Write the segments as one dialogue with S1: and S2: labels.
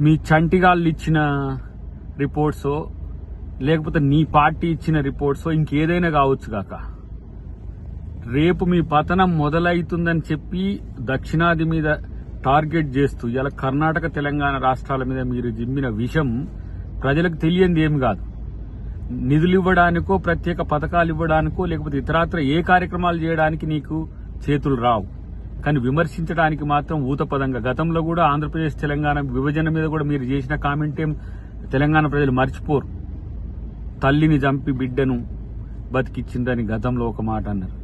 S1: మీ చంటిగాళ్ళు ఇచ్చిన రిపోర్ట్సో లేకపోతే నీ పార్టీ ఇచ్చిన రిపోర్ట్సో ఇంకేదైనా కావచ్చు కాక. రేపు మీ పతనం మొదలవుతుందని చెప్పి దక్షిణాది మీద టార్గెట్ చేస్తూ ఇలా కర్ణాటక తెలంగాణ రాష్ట్రాల మీద మీరు జిమ్మిన విషం ప్రజలకు తెలియంది ఏమి కాదు. నిధులు ఇవ్వడానికో ప్రత్యేక పథకాలు ఇవ్వడానికో లేకపోతే ఇతరాత్ర ఏ కార్యక్రమాలు చేయడానికి నీకు చేతులు రావు. కానీ విమర్శించడానికి మాత్రం ఊతపదంగా. గతంలో కూడా ఆంధ్రప్రదేశ్ తెలంగాణ విభజన మీద కూడా మీరు చేసిన కామెంట్ ఏం? తెలంగాణ ప్రజలు మర్చిపోరు. తల్లిని చంపి బిడ్డను బతికిచ్చిందని గతంలో ఒక మాట అన్నారు.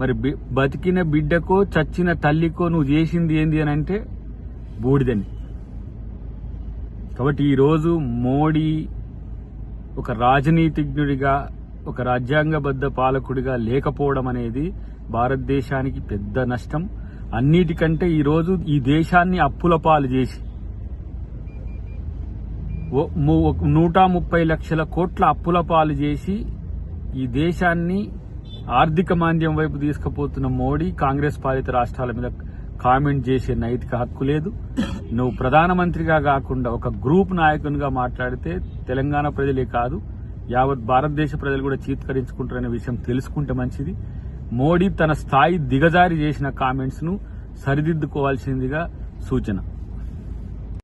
S1: మరి బతికిన బిడ్డకో చచ్చిన తల్లికో నువ్వు చేసింది ఏంది అని అంటే బూడిదని. కాబట్టి ఈరోజు మోడీ ఒక రాజనీతిజ్ఞుడిగా ఒక రాజ్యాంగబద్ధ పాలకుడిగా లేకపోవడం అనేది భారతదేశానికి పెద్ద నష్టం. అన్నిటికంటే ఈరోజు ఈ దేశాన్ని అప్పుల పాలు చేసి ఒక నూట ముప్పై లక్షల కోట్ల అప్పుల పాలు చేసి ఈ దేశాన్ని ఆర్థిక మాంద్యం వైపు తీసుకుపోతున్న మోడీ కాంగ్రెస్ పాలిత రాష్ట్రాల మీద కామెంట్ చేసే నైతిక హక్కు లేదు. నువ్వు ప్రధానమంత్రిగా కాకుండా ఒక గ్రూప్ నాయకునిగా మాట్లాడితే తెలంగాణ ప్రజలే కాదు యావత్ భారతదేశ ప్రజలు కూడా చీత్కరించుకుంటారనే విషయం తెలుసుకుంటే మంచిది. మోడీ తన స్థాయి దిగజారి చేసిన కామెంట్స్ను సరిదిద్దుకోవాల్సిందిగా సూచన.